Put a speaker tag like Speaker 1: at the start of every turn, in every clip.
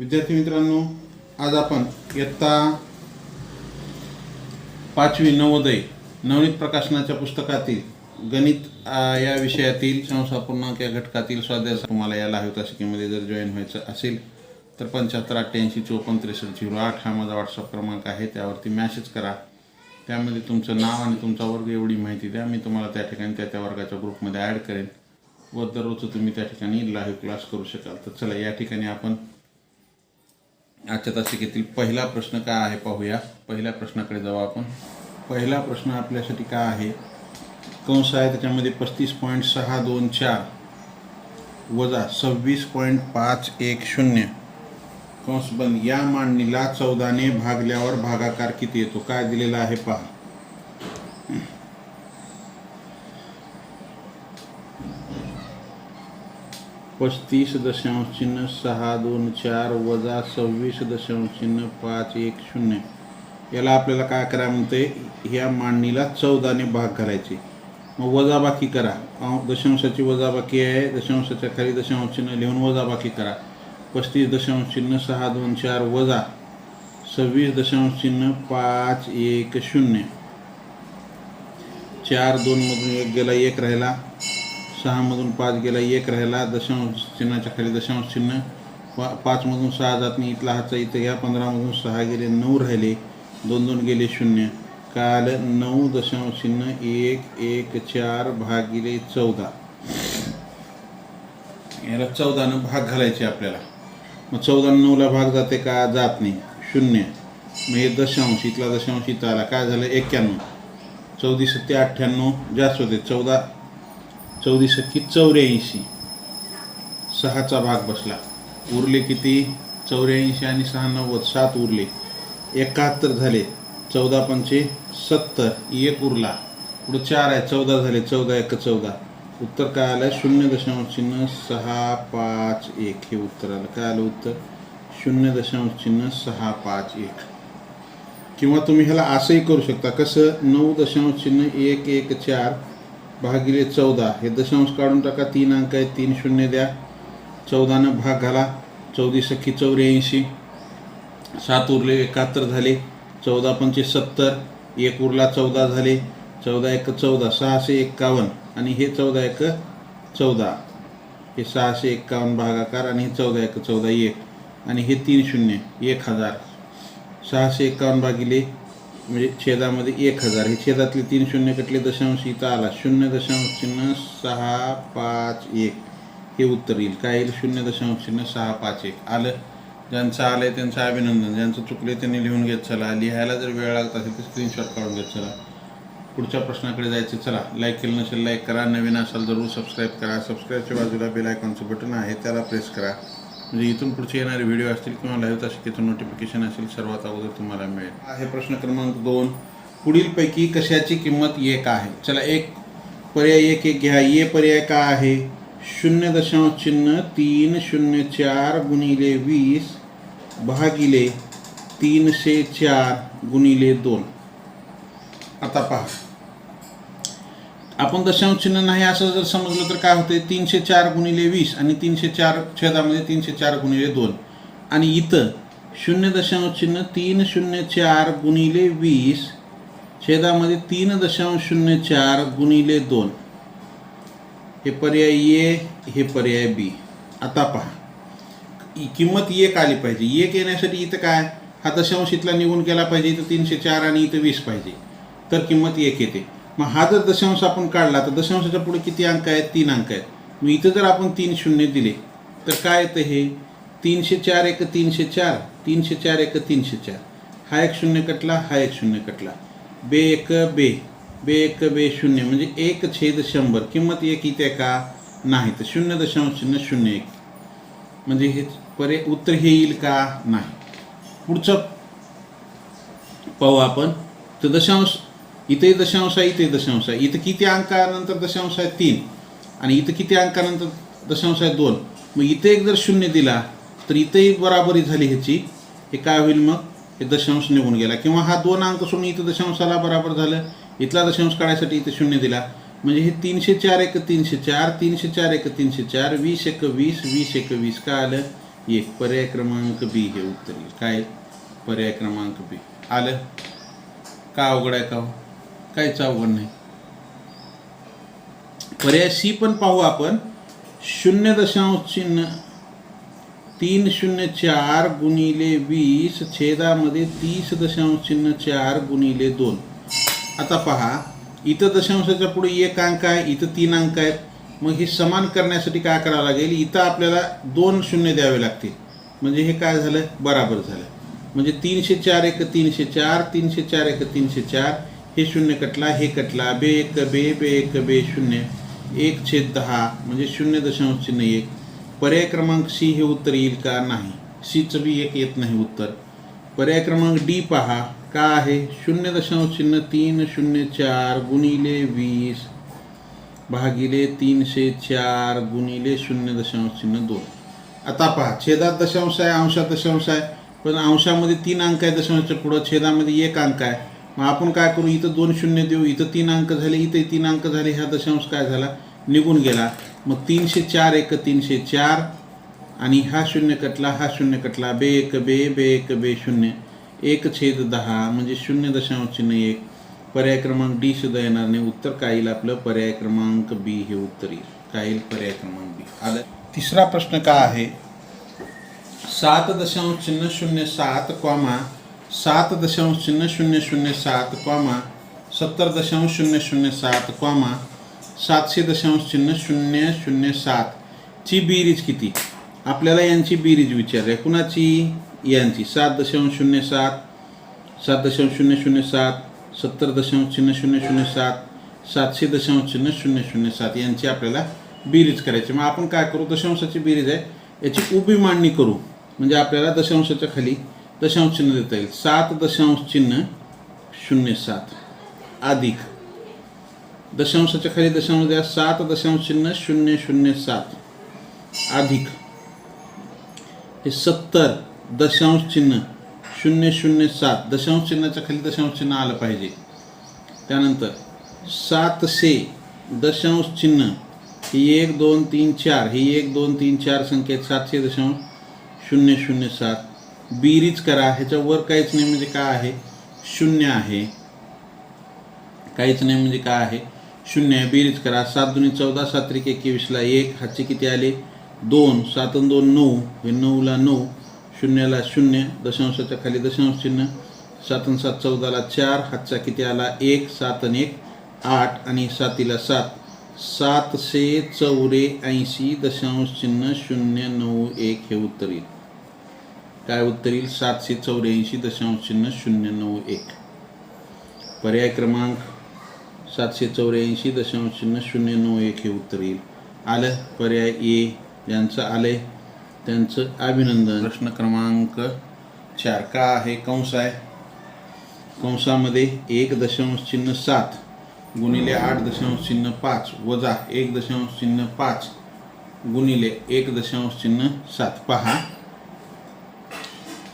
Speaker 1: विद्यार्थी मित्रांनो आज आपण इयत्ता पाचवी नवोदय नवनीत प्रकाशनाच्या पुस्तकातील गणित या विषयातील संस्थापूर्णांक या घटकातील स्वाध्याय तुम्हाला या लाईव्ह तासिकेमध्ये जर जॉईन व्हायचं असेल तर पंच्याहत्तर अठ्ठ्याऐंशी चोपन्न त्रेसष्ट झिरो आठ हा माझा व्हॉट्सअप क्रमांक आहे. त्यावरती मॅसेज करा. त्यामध्ये तुमचं नाव आणि तुमचा वर्ग एवढी माहिती द्या. मी तुम्हाला त्या ठिकाणी त्या त्या वर्गाच्या ग्रुपमध्ये ॲड करेन. व दररोज तुम्ही त्या ठिकाणी लाईव्ह क्लास करू शकाल. तर चला या ठिकाणी आपण आजच्या तासिकेतील पहिला प्रश्न काय आहे पाहूया. पहिल्या प्रश्नाकडे जाऊ आपण. पहिला प्रश्न आपल्यासाठी काय आहे? कंस आहे त्याच्यामध्ये पस्तीस पॉईंट सहा दोन चार वजा सव्वीस पॉईंट पाच एक शून्य. कंस बंद या मांडणीला चौदाने भागल्यावर भागाकार किती येतो? काय दिलेला आहे पहा. पस्तीस दशांश चिन्ह सहा दोन चार वजा सव्वीस दशांश चिन्ह पाच एक शून्य. याला आपल्याला काय करा म्हणते? ह्या मांडणीला चौदाने भाग घालायचे मग वजाबाकी करा. दशांशाची वजाबाकी आहे दशांशाच्या खाली दशांश चिन्ह लिहून वजाबाकी करा. पस्तीस दशांश चिन्ह सहा दोन चार वजा सव्वीस दशांश चिन्ह पाच एक शून्य. चार दोनमधून एक गेला एक राहिला. सहामधून पाच गेला एक राहिला दशांश चिन्हाच्या खाली दशांश चिन्ह. पा पाचमधून सहा जात नाही इथला हातचा इथं घ्या. पंधरामधून सहा गेले नऊ राहिले. दोन दोन गेले शून्य. काल नऊ दशांश चिन्ह एक एक चार भागिले चौदा. याला चौदानं भाग घालायचे आपल्याला. मग चौदा नऊला भाग जाते का? जात नाही. शून्य. मग हे दशांश इथला दशांश इथं आला. काय झालं? एक्क्याण्णव. चौदी सत्ते अठ्ठ्याण्णव. जास्त होते. चौदा चौदी सत्ती चौऱ्याऐंशी. सहाचा भाग बसला. उरले किती? चौऱ्याऐंशी आणि सहा नव्वद सात उरले. एकाहत्तर झाले. चौदा पंचे सत्तर. एक उरला. पुढं चार आहे. चौदा झाले. चौदा एक चौदा. उत्तर काय आलं शून्य दशांश चिन्ह सहा पाच एक. हे उत्तर आलं. काय आलं उत्तर? शून्य दशांश चिन्ह सहा पाच एक. किंवा तुम्ही ह्याला असंही करू शकता. कसं? नऊ दशांश चिन्ह एक एक चार. भागिले चौदा. हे दशांश काढून टाका. तीन अंक आहे तीन शून्य द्या. चौदानं भाग घाला. चौदी सख्खी चौऱ्याऐंशी. सात उरले एकाहत्तर झाले. चौदा पंचे सत्तर. एक उरला चौदा झाले. चौदा एक चौदा. सहाशे एक्कावन्न. आणि हे चौदा एक चौदा. हे सहाशे एक्कावन्न भागाकार आणि हे चौदा एक चौदा एक. आणि हे तीन शून्य. एक हजार. सहाशे एक्कावन्न भागिले म्हणजे छेदामध्ये एक हजार. हे छेदातले तीन शून्य कटले दशांश इथं आला. शून्य दशांश चिन्ह सहा पाच एक. हे उत्तर येईल. काय येईल? शून्य दशांश चिन्ह सहा पाच एक. आलं. ज्यांचं आलं आहे त्यांचं अभिनंदन. ज्यांचं चुकले त्यांनी लिहून घेत चला. लिहायला जर वेळ लागत असेल तर स्क्रीनशॉट काढून घेत चला. पुढच्या प्रश्नाकडे जायचं चला. लाईक केलं नसेल लाईक करा. नवीन असाल जरूर सबस्क्राईब करा. सबस्क्राईबच्या बाजूला बेल आयकॉनचं बटन आहे. त्याला प्रेस करा. म्हणजे इथून पुढचे येणारे व्हिडिओ असतील किंवा लाईव्ह तासिकेचं नोटिफिकेशन असेल सर्वात अगोदर तुम्हाला मिळेल. आहे प्रश्न क्रमांक दोन. पुढीलपैकी कशाची किंमत एक आहे? चला एक पर्याय एक एक घ्या. ये पर्याय का आहे? शून्य दशांश चिन्ह तीन शून्य चार गुणिले वीस भागिले तीनशे चार गुणिले दोन. आता पहा. आपण दशांश चिन्ह नाही असं जर समजलं तर काय होते तीनशे चार गुणिले वीस आणि तीनशे चार छेदामध्ये तीनशे चार गुणिले दोन. आणि इथं शून्य दशांश चिन्ह तीन शून्य चार गुणिले वीस छेदामध्ये तीन दशांश शून्य चार गुणिले दोन. हे पर्याय ए हे पर्याय बी. आता पहा. किंमत एक आली पाहिजे. एक येण्यासाठी इथं काय? हा दशांश इथला निघून गेला पाहिजे इथं तीनशे चार आणि इथं वीस पाहिजे. तर किंमत एक येते. मग हा जर दशांश आपण काढला तर दशांशाच्या पुढे किती अंक आहेत? तीन अंक आहेत. मग इथं जर आपण तीन शून्य दिले तर काय येतं हे? तीनशे चार एक तीनशे चार तीनशे चार एक तीनशे चार. हा एक शून्य कटला हा एक शून्य कटला. बे एक बे बे एक बे शून्य म्हणजे एक छेद शंभर. किंमत एक इथे का? नाही. तर शून्य दशांश शून्य शून्य एक. म्हणजे हे परे उत्तर हे येईल का? नाही. पुढचं पाहू आपण. तर दशांश इथे दशांश आहे इथे दशांश आहे. इथं किती अंकानंतर दशांश आहे? तीन. आणि इथं किती अंकानंतर दशांश आहे? दोन. मग इथे एक जर शून्य दिला तर इथेही बराबरी झाली ह्याची. हे काय होईल मग? हे दशांश निघून गेला. किंवा हा दोन अंक सोडून इथं दशांशाला बराबर झालं. इथला दशांश काढायसाठी इथं शून्य दिला. म्हणजे हे तीनशे चार एक तीनशे चार तीनशे चार एक तीनशे चार वीस एक वीस वीस एक वीस. काय आलं? एक. पर्याय क्रमांक बी हे उत्तर येईल. काय? पर्याय क्रमांक बी. आलं? का अवघड आहे का हो? काहीच अवघड नाही. पर्याय सी पण पाहू आपण. शून्य दशांश चिन्ह तीन शून्य चार गुणिले वीस छेदामध्ये तीस दशांश चिन्ह चार गुणिले दोन. आता पहा इथं दशांशाच्या पुढे एक अंक आहे इथं तीन अंक आहेत. मग हे समान करण्यासाठी काय करावं लागेल? इथं आपल्याला दोन शून्य द्यावे लागतील. म्हणजे हे काय झालं? बराबर झालं. म्हणजे तीनशे चार एक तीनशे चार तीनशे चार एक तीनशे चार हे शून्य कटला हे कटला बे एक बे बे एक बे शून्य एक छेद दहा म्हणजे शून्य दशांश चिन्ह एक. पर्याय क्रमांक सी हे उत्तर येईल का? नाही. सीचं बी एक येत नाही उत्तर. पर्याय क्रमांक डी पहा. का आहे? शून्य दशांश चिन्ह तीन शून्य चार गुणिले वीस भागिले तीनशे चार गुणिले शून्य दशांश चिन्ह दोन. आता पहा छेदात दशांश आहे अंशात दशांश आहे पण अंशामध्ये तीन अंक आहे दशांशच्या पुढं छेदामध्ये एक अंक आहे. मग आपण काय करू? इथं दोन शून्य देऊ इथं तीन अंक झाले इथं तीन अंक झाले ह्या दशांश काय झाला? निघून गेला. मग तीनशे चार एक तीनशे चार आणि हा शून्य कटला हा शून्य कटला. बे एक बे बे एक बे शून्य. एक छेद दहा म्हणजे शून्य दशांश चिन्ह एक. पर्याय क्रमांक डी सुद्धा येणार नाही. उत्तर काय येईल आपलं? पर्याय क्रमांक बी हे उत्तर येईल. काय येईल? पर्याय क्रमांक बी. आलं? तिसरा प्रश्न का आहे? सात दशांश चिन्ह शून्य सात कॉमा सात दशांश शून्य शून्य शून्य सात क्वामा सत्तर दशांश शून्य शून्य सात क्वामा सातशे दशांश शून्य शून्य शून्य सात. ची बेरीज किती? आपल्याला यांची बेरीज विचारली आहे. कुणाची? यांची. सात दशांश शून्य सात सात दशांश शून्य शून्य सात सत्तर दशांश शून्य शून्य शून्य सात सातशे दशांश शून्य शून्य शून्य सात यांची आपल्याला बेरीज करायची. मग आपण काय करू? दशांशाची बेरीज आहे. याची उभी मांडणी करू. म्हणजे आपल्याला दशांशाच्या खाली दशांश चिन्ह देता येईल. सात दशांश चिन्ह शून्य सात. अधिक. दशांशाच्या खाली दशांश द्या. सात दशांश चिन्ह शून्य शून्य सात. अधिक. हे सत्तर दशांश चिन्ह शून्य शून्य सात. दशांश चिन्हाच्या खाली दशांश चिन्ह आलं पाहिजे. त्यानंतर सातशे दशांश चिन्ह. ही एक दोन तीन चार. ही एक दोन तीन चार संख्या सातशे दशांश शून्य शून्य सात. बेरीज करा ह्याच्यावर काहीच नाही म्हणजे काय आहे? शून्य आहे. काहीच नाही म्हणजे काय आहे? शून्य आहे. बेरीज करा. सात दोन्ही चौदा सात्रिक एकवीसला एक हातचे किती आले? दोन सात दोन नऊ. हे नऊला नऊ. शून्याला शून्य दशांशाच्या खाली दशांश चिन्ह. सात अन सात चौदाला चार हातचा किती आला? एक सात एक आठ आणि सातीला सात. सातशे चौरे ऐंशी दशांश चिन्ह शून्य नऊ एक हे उत्तर येईल. काय उत्तर येईल सातशे चौऱ्याऐंशी दशांश चिन्ह शून्य नऊ एक. पर्याय क्रमांक सातशे चौऱ्याऐंशी दशांश चिन्ह शून्य नऊ एक हे उत्तर येईल आलं? पर्याय ए. यांचं आलंय त्यांचं अभिनंदन. प्रश्न क्रमांक चार. का आहे? कंस आहे. कंसामध्ये एक दशांश चिन्ह सात गुणिले आठ दशांश चिन्ह पाच वजा एक दशांश चिन्ह पाच गुणिले एक दशांश चिन्ह सात. पहा.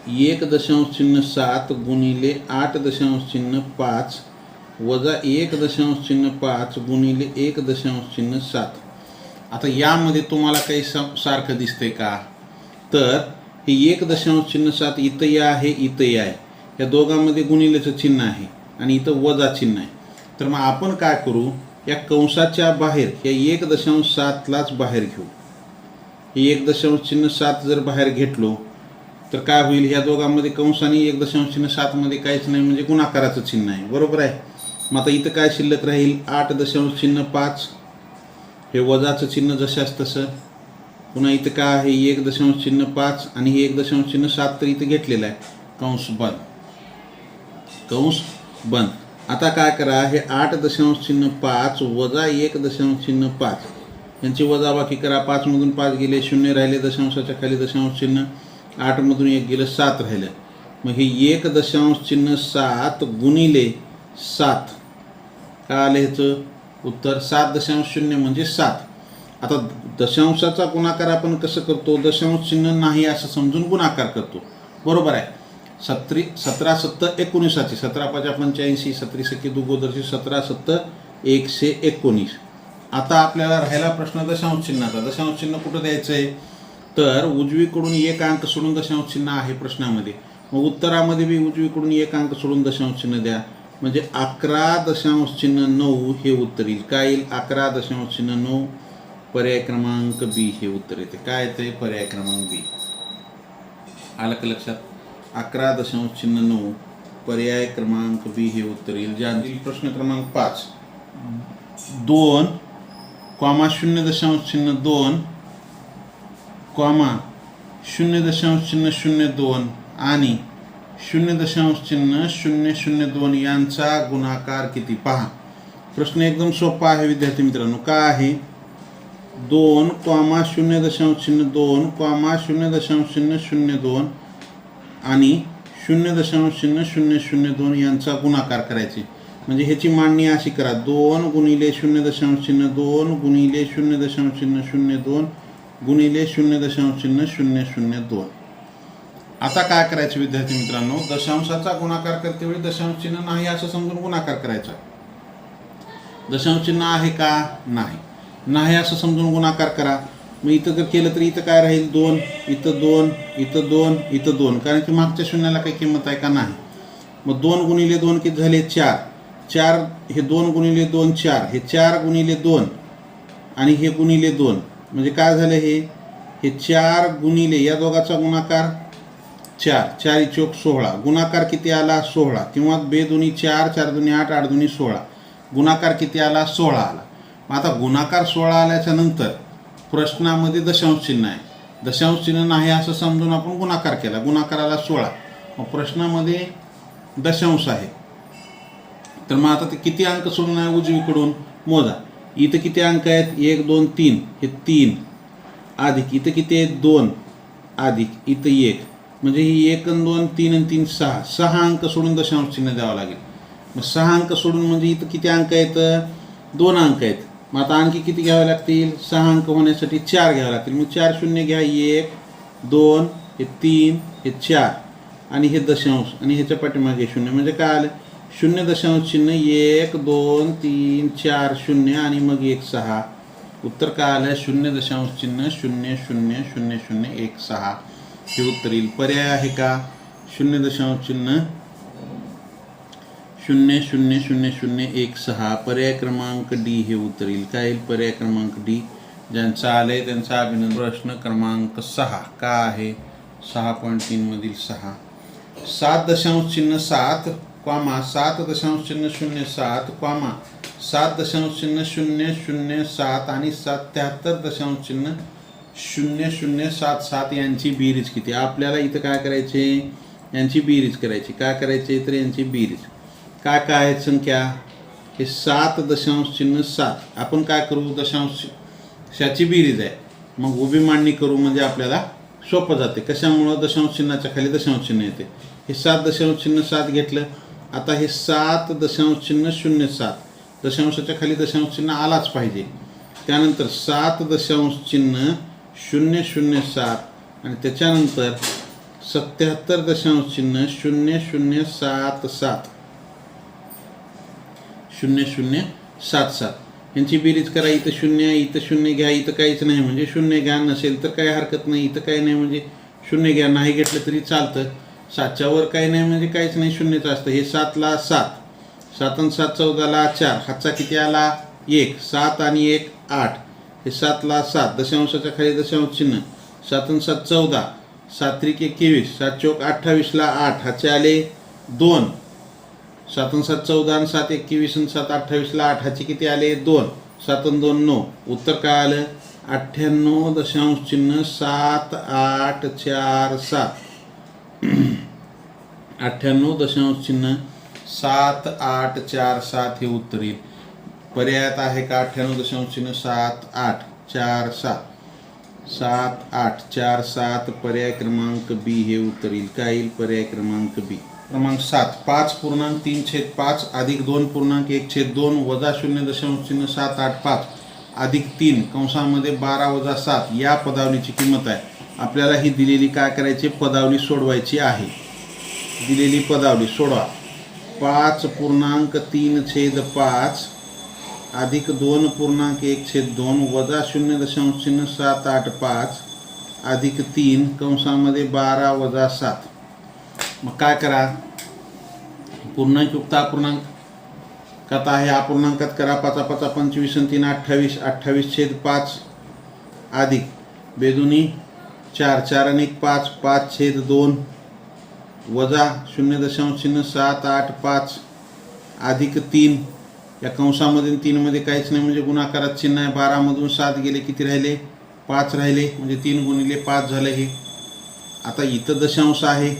Speaker 1: एक दशांश चिन्ह सात गुणिले आठ दशांश चिन्ह पाच वजा एक दशांश चिन्ह पाच गुणिले एक दशांश चिन्ह सात. आता यामध्ये तुम्हाला काही सा- सारखं दिसतंय का? तर हे एक दशांश चिन्ह सात इथंही आहे इथंही आहे. या दोघांमध्ये गुणिलेचं चिन्ह आहे आणि इथं वजा चिन्ह आहे. तर मग आपण काय करू? या कंसाच्या बाहेर या एक दशांश सातलाच बाहेर घेऊ. हे एक दशांश चिन्ह सात जर बाहेर घेतलो तर काय होईल ह्या दोघांमध्ये कंस आणि एक दशांश चिन्ह सातमध्ये काहीच नाही म्हणजे गुणाकाराचं चिन्ह आहे. बरोबर आहे? मग आता इथं काय शिल्लक राहील? आठ दशांश चिन्ह पाच. हे वजाचं चिन्ह जशाच तसं. पुन्हा इथं काय आहे? एक दशांश चिन्ह पाच आणि हे एक दशांश चिन्ह सात तर इथं घेतलेलं आहे. कंस बंद कंस बंद आता काय करा? हे आठ दशांश चिन्ह पाच वजा एक दशांश चिन्ह पाच. यांची वजाबाकी करा. पाचमधून पाच गेले शून्य राहिले दशांशाच्या खाली दशांश चिन्ह आठमधून एक गेलं सात राहिलं. मग हे एक दशांश चिन्ह सात गुणिले सात. काय आलं ह्याचं? उत्तर सात दशांश शून्य म्हणजे सात. आता दशांशाचा गुणाकार आपण कसं करतो? दशांश चिन्ह नाही असं समजून गुणाकार करतो. बरोबर आहे. सत्री सतरा सत्तर एकोणीसाची. सतरा पाच पंच्याऐंशी सत्री सखी दुगोदरची सतरा सत्तर एकशे एकोणीस. आता आपल्याला राहिला प्रश्न दशांश चिन्हाचा. दशांश चिन्ह कुठं द्यायचं आहे तर उजवीकडून एक अंक सोडून दशांश चिन्ह आहे प्रश्नामध्ये. मग उत्तरामध्ये बी उजवीकडून एक अंक सोडून दशांश चिन्ह द्या. म्हणजे अकरा दशांश चिन्ह नऊ हे उत्तर येईल. काय येईल? अकरा दशांश चिन्ह नऊ पर्याय क्रमांक बी हे उत्तर येते. काय येते? पर्याय क्रमांक बी. आलं का लक्षात? अकरा दशांश चिन्ह नऊ पर्याय क्रमांक बी हे उत्तर येईल. ज्यातील प्रश्न क्रमांक पाच. दोन कॉमा शून्य दशांश चिन्ह दोन कॉमा शून्य दशांश चिन्ह शून्य दोन आणि शून्य दशांश चिन्ह शून्य शून्य दोन यांचा गुणाकार किती? पहा. प्रश्न एकदम सोपा आहे विद्यार्थी मित्रांनो. काय आहे? दोन कॉमा शून्य दशांश चिन्ह दोन कॉमा शून्य दशांश चिन्ह शून्य दोन आणि शून्य दशांश चिन्ह शून्य शून्य दोन यांचा गुणाकार करायचे. म्हणजे ह्याची मांडणी अशी करा. दोन गुणिले शून्य दशांश चिन्ह दोन गुणिले शून्य दशांश चिन्ह शून्य दोन गुणिले शून्य दशांश चिन्ह शून्य शून्य दोन. आता काय करायचं विद्यार्थी मित्रांनो? दशांशाचा गुणाकार करते वेळी दशांश चिन्ह नाही असं समजून गुणाकार करायचा. दशांश चिन्ह आहे का? नाही. नाही असं समजून गुणाकार करा. मग इथं जर केलं तर इथं काय राहील? दोन. इथं दोन. इथं दोन. इथं दोन. कारण की मागच्या शून्याला काही किंमत आहे का? नाही. मग दोन गुणिले दोन किती झाले? चार. चार हे दोन गुणिले दोन चार. हे चार गुणिले दोन. आणि हे गुणिले दोन. म्हणजे काय झालं हे? हे चार गुणिले या दोघाचा गुणाकार चार. चार चोक सोळा. गुणाकार किती आला? सोळा. किंवा बेदुनी चार चार दुनी आठ आठ दुनी सोळा. गुणाकार किती आला? सोळा आला. मग आता गुणाकार सोळा आल्याच्यानंतर प्रश्नामध्ये दशांश चिन्ह आहे. दशांश चिन्ह नाही असं समजून आपण गुणाकार केला. गुणाकाराला सोळा. मग प्रश्नामध्ये दशांश आहे. तर मग आता ते किती अंक सोडून आहे उजवीकडून? मोजा. इथं किती अंक आहेत? एक दोन तीन. हे तीन. अधिक. इथं किती आहेत? दोन. अधिक. इथं एक. म्हणजे ही एक आणि दोन तीन आणि तीन सहा. सहा अंक सोडून दशांश चिन्ह द्यावं लागेल. मग सहा अंक सोडून म्हणजे इथं किती अंक आहेत? दोन अंक आहेत. मग आता आणखी किती घ्यावे लागतील? सहा अंक होण्यासाठी चार घ्यावे लागतील. मग चार शून्य घ्या. एक दोन हे तीन हे चार. आणि हे दशांश. आणि ह्याच्या पाठीमागे शून्य. म्हणजे काय आलं? शून्य दशांश चिन्ह एक दोन तीन चार शून्य आणि मग एक सहा. उत्तर काय आलं शून्य दशांश चिन्ह शून्य शून्य शून्य शून्य एक सहा. हे उत्तर येईल. पर्याय आहे का? शून्य दशांश चिन्ह शून्य शून्य शून्य शून्य एक सहा. पर्याय क्रमांक डी हे उत्तर येईल. काय येईल? पर्याय क्रमांक डी. ज्यांचा आलंय त्यांचा अभिनंदन. प्रश्न क्रमांक सहा. का आहे? सहा पॉईंट तीनमधील सहा. सात दशांश चिन्ह सात. क्वामा सात दशांश चिन्ह शून्य सात क्वामा सात दशांश चिन्ह शून्य शून्य सात आणि सत्याहत्तर दशांश चिन्ह शून्य शून्य सात सात यांची बेरीज किती आपल्याला इथं काय करायचे यांची बेरीज करायची काय करायचे तर यांची बेरीज काय काय आहेत संख्या हे सात दशांश चिन्ह सात आपण काय करू दशांशाची बेरीज आहे मग उभी मांडणी करू म्हणजे आपल्याला सोपं जाते कशामुळं दशांश चिन्हाच्या खाली दशांश चिन्ह येते हे सात दशांश चिन्ह सात घेतलं आता हे सात दशांश चिन्ह शून्य सात. दशांशाच्या खाली दशांश चिन्ह आलाच पाहिजे. त्यानंतर सात दशांश चिन्ह शून्य शून्य सात आणि त्याच्यानंतर सत्याहत्तर दशांश चिन्ह शून्य शून्य सात सात. शून्य शून्य सात सात. यांची बेरीज करा इथं शून्य इथं शून्य घ्या इथं काहीच नाही म्हणजे शून्य घ्या नसेल तर काही हरकत नाही इथं काही नाही म्हणजे शून्य घ्या नाही घेतलं तरी चालतं. सातच्या वर काही नाही म्हणजे काहीच नाही शून्यच असतं. हे सातला सात. सात आणि सात चौदाला चार. हातचा किती आला? एक. सात आणि एक आठ. हे सातला सात. दशांशाच्या खाली दशांश चिन्ह. सात आणि सात चौदा. सात त्रिक एकवीस. सात चौक अठ्ठावीसला आठ. हाचे आले दोन. सात आणि सात चौदा आणि सात एकवीस आणि सात अठ्ठावीसला आठ. ह्याचे किती आले? दोन. सात आणि दोन नऊ. उत्तर काय आलं? अठ्ठ्याण्णव दशांश चिन्ह सात आठ चार सात. अठ्ठ्याण्णव दशांश चिन्ह. सात आठ चार सात हे उत्तर येईल. पर्यायात आहे का अठ्ठ्याण्णव दशांश चिन्ह? सात आठ चार सात. सात आठ चार सात पर्याय क्रमांक बी हे उत्तर येईल. काय येईल? पर्याय क्रमांक बी. क्रमांक सात पाच पूर्णांक तीन छेद पाच अधिक दोन पूर्णांक एक छेद दोन वजा शून्य दशांश चिन्ह सात आठ पाच अधिक तीन कंसामध्ये बारा वजा सात या पदावलीची किंमत आहे. आपल्याला ही दिलेली काय करायची? पदावली सोडवायची आहे. दिलेली पदावली. सोडवा पाच पूर्णांक तीन छेद पाच अधिक दोन पूर्णांक एक छेद दोन वजा शून्य दशांश चिन्ह सात आठ पाच अधिक तीन कंसामध्ये बारा वजा सात. मग काय करा? पूर्णांकयुक्त अपूर्णांक कथा आहे अपूर्णांकात करा. पाचा पाचा पंचवीस आणि तीन अठ्ठावीस. अठ्ठावीस छेद पाच अधिक. बेदुनी चार चार आणि एक पाच. पाच छेद दोन. वजा शून्य दशांश चिन्ह सात आठ पाच अधिक तीन. या कंसामध्ये तीनमध्ये काहीच नाही म्हणजे गुणाकारात चिन्ह आहे. बारामधून सात गेले किती राहिले? पाच राहिले. म्हणजे तीन गुणिले पाच झाले हे. आता इथं दशांश आहे.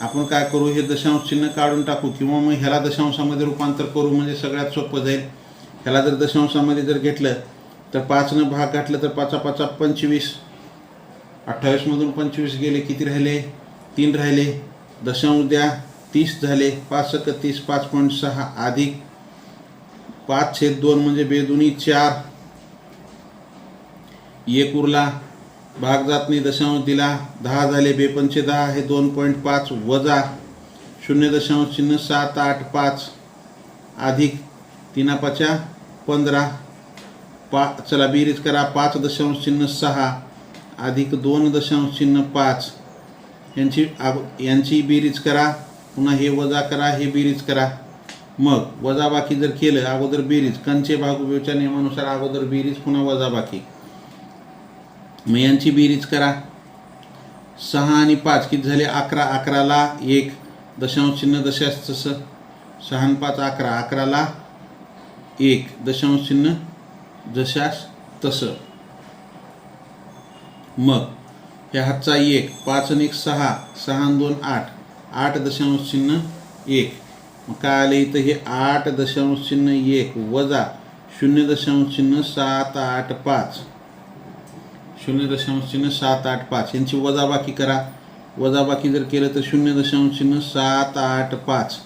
Speaker 1: आपण काय करू? हे दशांश चिन्ह काढून टाकू. किंवा मग ह्याला दशांशामध्ये रूपांतर करू म्हणजे सगळ्यात सोपं जाईल. ह्याला जर दशांशामध्ये जर घेतलं तर पाचनं भाग घातलं तर पाचा पाचा पंचवीस. अठ्ठावीसमधून पंचवीस गेले किती राहिले? तीन राहिले. दशांश द्या. तीस झाले. पाच सक तीस पाच पॉईंट सहा अधिक पाच छेद दोन म्हणजे बेदुनी चार. एक उरला. भाग जात नाही दशांश दिला. दहा झाले. बेपंचे दहा हे दोन पॉईंट पाच वजा शून्य दशांश चिन्ह सात आठ पाच अधिक तिनापाच्या पंधरा. पा चला बेरीज करा. पाच दशांश चिन्ह सहा अधिक दोन दशांश चिन्ह पाच. यांची आग- यांची बेरीज करा पुन्हा हे वजा करा हे बेरीज करा. मग वजाबाकी जर केलं अगोदर बेरीज. कंचे भागुबेच्या नियमानुसार अगोदर बेरीज पुन्हा वजाबाकी. मग यांची बेरीज करा. सहा आणि पाच किती झाले? अकरा. अकराला एक. दशांश चिन्ह दशास तसं. सहा आणि पाच अकरा. अकराला एक. दशांश चिन्ह जशास तसं. मग ह्या हातचा एक पाच आणि एक सहा सहा दोन आठ. आठ दशांश चिन्ह एक. मग काय आले इथं हे आठ दशांश चिन्ह एक. वजा शून्य दशांश चिन्ह सात आठ पाच. शून्य दशांश चिन्ह सात आठ पाच. यांची वजाबाकी करा. वजाबाकी जर केलं तर शून्य दशांश चिन्ह सात आठ पाच.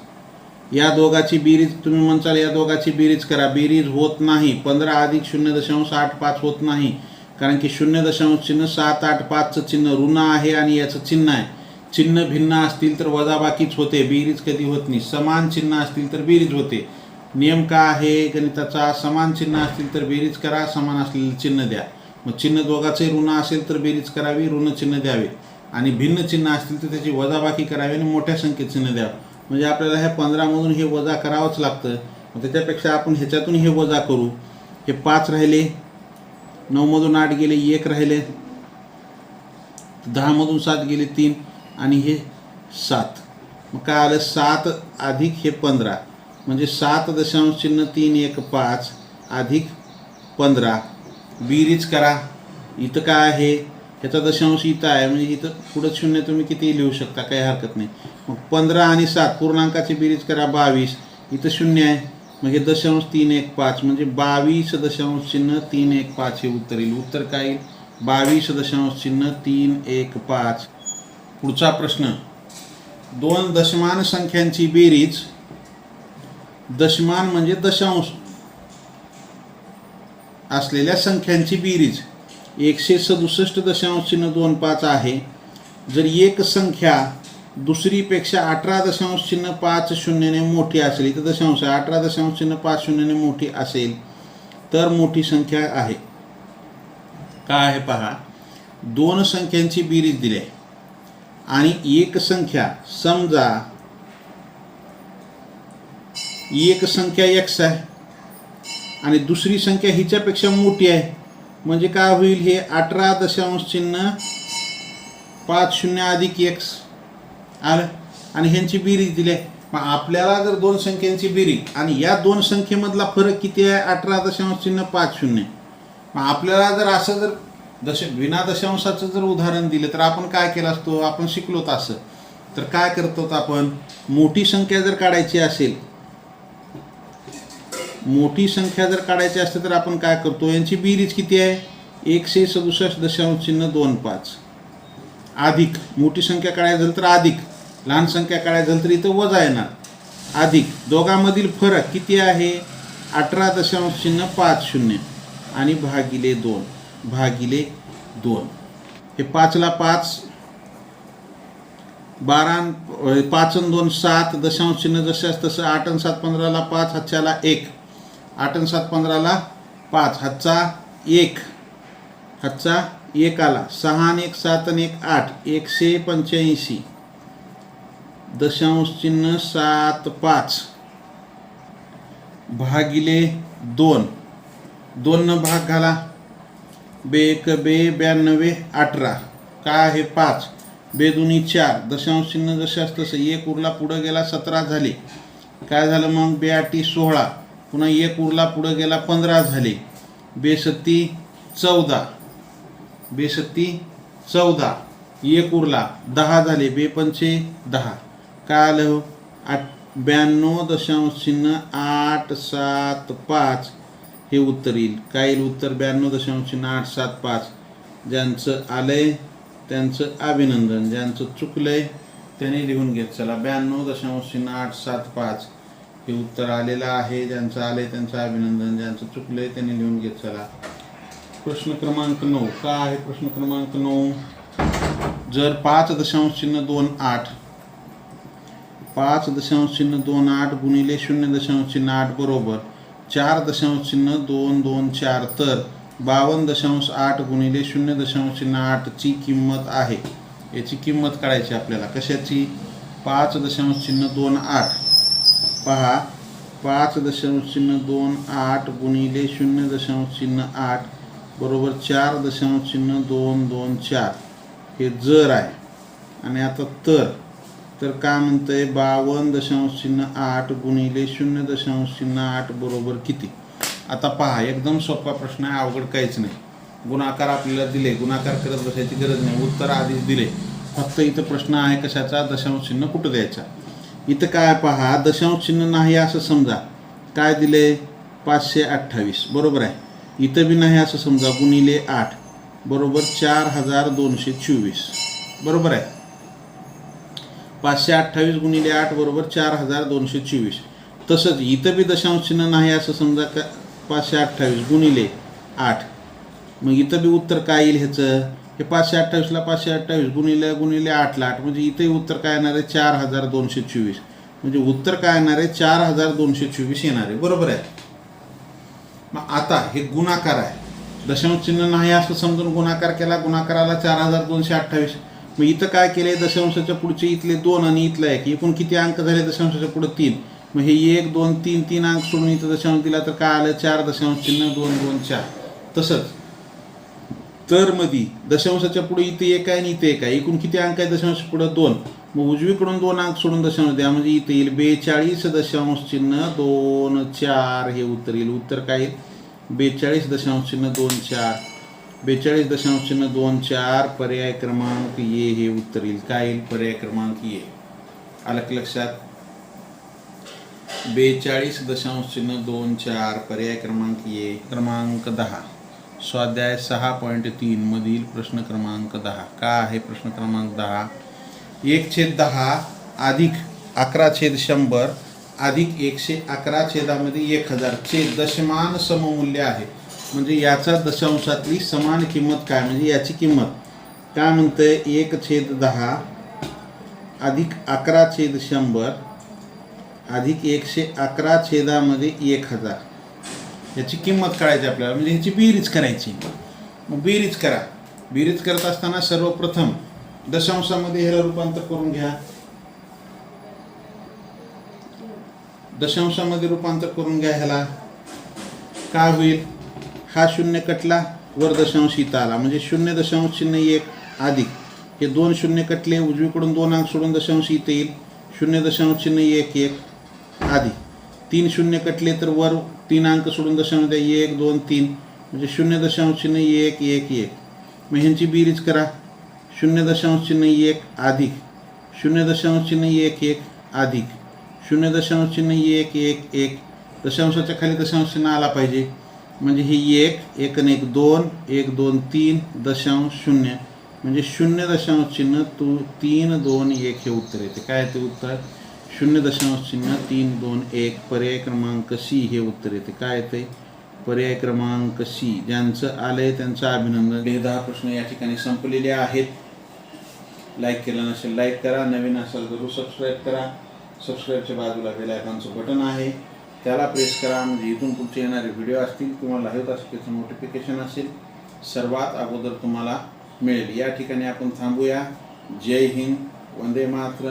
Speaker 1: या दोघाची बेरीज तुम्ही म्हणताल या दोघाची बेरीज करा. बेरीज होत नाही. पंधरा अधिक शून्य दशांश आठ पाच होत नाही. कारण की शून्य दशांश चिन्ह सात आठ पाचचं चिन्ह ऋण आहे आणि याचं चिन्ह आहे. चिन्ह भिन्न असतील तर वजाबाकीच होते बेरीज कधी होत नाही. समान चिन्ह असतील तर बेरीज होते. नियम का आहे गणिताचा? समान चिन्ह असतील तर बेरीज करा समान असलेले चिन्ह द्या. मग चिन्ह दोघाचे ऋण असेल तर बेरीज करावी ऋण चिन्ह द्यावे. आणि भिन्न चिन्ह असतील तर त्याची वजाबाकी करावी आणि मोठ्या संख्येत चिन्ह द्यावं. म्हणजे आपल्याला ह्या पंधरामधून हे वजा करावंच लागतं. मग त्याच्यापेक्षा आपण ह्याच्यातून हे वजा करू. हे पाच राहिले. नऊमधून आठ गेले एक राहिले. दहामधून सात गेले तीन. आणि हे सात. मग काय आलं? सात अधिक हे पंधरा. म्हणजे सात दशांश चिन्ह तीन एक पाच अधिक पंधरा. बिरीज करा. इथं काय आहे? ह्याचा दशांश इथं आहे. म्हणजे इथं पुढं शून्य तुम्ही किती लिहू शकता काही हरकत नाही. मग पंधरा आणि सात पूर्णांकाची बेरीज करा बावीस. इथं शून्य आहे. मग हे दशांश तीन एक पाच म्हणजे बावीस दशांश चिन्ह तीन एक पाच हे उत्तर येईल. उत्तर काय येईल? बावीस दशांश चिन्ह तीन एक पाच. पुढचा प्रश्न. दोन दशमान संख्यांची बेरीज. दशमान म्हणजे दशांश असलेल्या संख्यांची बेरीज. एकशे सदुसष्ट दशांश चिन्ह दोन पाच आहे. जर एक संख्या दुसरीपेक्षा अठरा दशांश चिन्ह पाच शून्यने मोठी असेल इथं दशांश आहे. अठरा दशांश चिन्ह पाच शून्यने मोठी असेल तर मोठी संख्या आहे. काय आहे पहा? दोन संख्यांची बेरीज दिली आहे. आणि एक संख्या समजा एक संख्या एक्स आहे आणि दुसरी संख्या हिच्यापेक्षा मोठी आहे. म्हणजे काय होईल हे अठरा दशांश चिन्ह पाच शून्य अधिक एक्स आलं? आणि ह्यांची बेरीज दिली. आहे मग आपल्याला जर दोन संख्यांची बेरीज आणि या दोन संख्येमधला फरक किती आहे? अठरा दशांश चिन्ह पाच शून्य. मग आपल्याला जर असं जर दश विना दशांशाचं जर उदाहरण दिलं तर आपण काय केलं असतो? आपण शिकलोत असं. तर काय करतो आपण? मोठी संख्या जर काढायची असेल मोठी संख्या जर काढायची असते तर आपण काय करतो? यांची बेरीज किती आहे? एकशे सदुसष्ट दशांश चिन्ह दोन पाच. अधिक. मोठी संख्या काढायची झाली तर अधिक. लहान संख्या काढायची झाली तर इथं वजा येणार. अधिक. दोघांमधील फरक किती आहे? अठरा दशांश शून्य पाच शून्य. आणि भागिले दोन. भागिले दोन. हे पाचला पाच. बारा पाच आणि दोन सात. दशांश चिन्ह जशास तसं आठ आणि सात पंधराला पाच. हातच्याला एक. आठ आणि सात पंधराला पाच. हातचा एक. हातचा एक आला सहा आणि एक सात आणि एक आठ. एकशे पंच्याऐंशी. दशांश चिन्ह सात पाच. भागिले दोन. दोन भाग घाला. बे एक बे ब्याण्णवे अठरा. काय आहे पाच? बे दुनी चार. दशांश चिन्ह जशास तसं. एक उरला पुढं गेला सतरा झाले. काय झालं मग? बे आठी सोळा. पुन्हा एक उरला पुढं गेला पंधरा झाले. बेसत्ती चौदा. बेसत्ती चौदा. एक उरला दहा झाले. बे पंचे दहा. काय आलं हो आठ ब्याण्णव दशांश चिन्ह आठ सात पाच हे उत्तर येईल. काय येईल उत्तर? ब्याण्णव दशांश चिन्ह आठ सात पाच. ज्यांचं आलंय त्यांचं अभिनंदन. ज्यांचं चुकलंय त्यांनी लिहून घेत चला. ब्याण्णव दशांश चिन्ह आठ सात पाच हे उत्तर आलेलं आहे. ज्यांचं आलंय त्यांचं अभिनंदन. ज्यांचं चुकलंय त्यांनी लिहून घेत चला. प्रश्न क्रमांक नऊ. काय आहे प्रश्न क्रमांक नऊ? जर पाच दशांश चिन्ह दोन आठ पाच दशांश चिन्ह दोन आठ गुणिले शून्य दशांश चिन्ह आठ बरोबर. चार दशांश चिन्ह दोन दोन चार तर बावन्न दशांश आठ गुणिले शून्य दशांश चिन्ह आठची किंमत आहे. याची किंमत काढायची आपल्याला. कशाची? पाच दशांश चिन्ह दोन आठ. पहा पाच दशांश चिन्ह दोन आठ गुणिले शून्य दशांश चिन्ह आठ बरोबर चार दशांश चिन्ह दोन दोन चार. हे जर आहे. आणि आता तर. तर काय म्हणतंय बावन्न दशांश चिन्ह आठ गुणिले शून्य दशांश चिन्ह आठ बरोबर किती? आता पहा एकदम सोपा प्रश्न आहे अवघड काहीच नाही. गुणाकार आपल्याला दिले गुणाकार करत बसायची गरज नाही. उत्तर आधीच दिले. फक्त इथं प्रश्न आहे कशाचा? दशांश चिन्ह कुठं द्यायचा? इथं काय पहा दशांश चिन्ह नाही असं समजा. काय दिले? पाचशे अठ्ठावीस. बरोबर आहे. इथं बी नाही असं समजा. गुणिले आठ. बरोबर चार हजार दोनशे चोवीस. बरोबर आहे. पाचशे अठ्ठावीस गुणिले आठ बरोबर चार हजार दोनशे चोवीस. तसंच इथं बी दशांश चिन्ह नाही असं समजा का पाचशे अठ्ठावीस गुणिले आठ. मग इथं बी उत्तर काय येईल ह्याचं? हे पाचशे अठ्ठावीसला पाचशे अठ्ठावीस गुणिले गुणिले आठला आठ म्हणजे इथंही उत्तर काय येणार आहे? चार हजार दोनशे चोवीस. म्हणजे उत्तर काय येणार आहे? चार हजार दोनशे चोवीस येणार आहे. बरोबर आहे? मग आता हे गुणाकार आहे. दशांश चिन्ह नाही असं समजून गुणाकार केला गुणाकाराला चार हजार दोनशे अठ्ठावीस. मग इथं काय केलंय? दशांशाच्या पुढचे इथले दोन आणि इथलं एक. एकूण किती अंक झाले दशांशाच्या पुढे? तीन. मग हे एक दोन तीन तीन अंक सोडून इथं दशांश दिला तर काय आलं? चार दशांश चिन्ह दोन दोन चार. तसंच. तर मधी दशांशाच्या पुढे इथे एक आहे आणि इथे एक आहे. एकूण किती अंक आहे दशांश पुढे? दोन. मग उजवीकडून दोन अंक सोडून दशांश द्या. म्हणजे इथे येईल बेचाळीस दशांश चिन्ह दोन चार. हे उत्तर येईल. उत्तर काय येईल? बेचाळीस दशांश चिन्ह दोन चार. बेचाळीस दशांश चिन्ह दोन चार पर्याय क्रमांक ये हे उत्तर येईल काय पर्याय क्रमांक ये आलं की लक्षात बेचाळीस दशांश चिन्ह दोन चार पर्याय क्रमांक ये क्रमांक दहा। स्वाध्याय सहा पॉईंट तीन, मधील प्रश्न क्रमांक दहा। का आहे प्रश्न क्रमांक दहा? एक छेद दहा अधिक अकरा छेद शंभर अधिक एकशे अकरा छेदामध्ये एक हज़ार. छेद दशमान सममूल्य आहे. म्हणजे याचा दशांशातली समान किंमत काय? म्हणजे याची किंमत. काय म्हणते एक छेद दहा अधिक अकरा छेद शंभर अधिक एकशे अकरा छेदामध्ये एक हजार. याची किंमत काढायची आपल्याला. म्हणजे ह्याची बेरीज करायची. मग बेरीज करा. बेरीज करत असताना सर्वप्रथम दशांशामध्ये ह्याला रूपांतर करून घ्या. दशांशामध्ये रूपांतर करून घ्या ह्याला. काय होईल? हा शून्य कटला वर दशांश इथं आला. म्हणजे शून्य दशांश चिन्ह एक अधिक हे दोन शून्य कटले उजवीकडून दोन अंक सोडून दशांश इथे येईल. शून्य दशांश चिन्ह एक एक आधी. तीन शून्य कटले तर वर तीन अंक सोडून दशांश द्या. एक दोन तीन. म्हणजे शून्य दशांश चिन्ह एक एक एक. मग ह्यांची बेरीज करा. शून्य दशांश चिन्ह एक अधिक शून्य दशांश चिन्ह एक एक अधिक शून्य दशांश चिन्ह एक एक एक. दशांशाच्या खाली दशांश चिन्ह आला पाहिजे. म्हणजे हे एक एक आणि एक दोन एक दोन तीन दशांश शून्य. म्हणजे शून्य दशांश चिन्ह तू तीन दोन एक हे उत्तर येते. काय ते उत्तर? शून्य दशांश चिन्ह तीन दोन एक. पर्याय क्रमांक सी हे उत्तर येते. काय येते? पर्याय क्रमांक सी. ज्यांचं आलंय त्यांचं अभिनंदन. हे दहा प्रश्न या ठिकाणी संपलेले आहेत. लाईक केलं नसेल लाईक करा. नवीन असाल जरूर सबस्क्राईब करा. सबस्क्राईबच्या बाजूला बेल बटन आहे. त्याला प्रेस करा म्हणजे इथून पुढचे येणारे व्हिडिओ असतील किंवा लाईव्ह तासिकेचं नोटिफिकेशन असेल सर्वात अगोदर तुम्हाला मिळेल. या ठिकाणी आपण थांबूया. जय हिंद. वंदे मात्र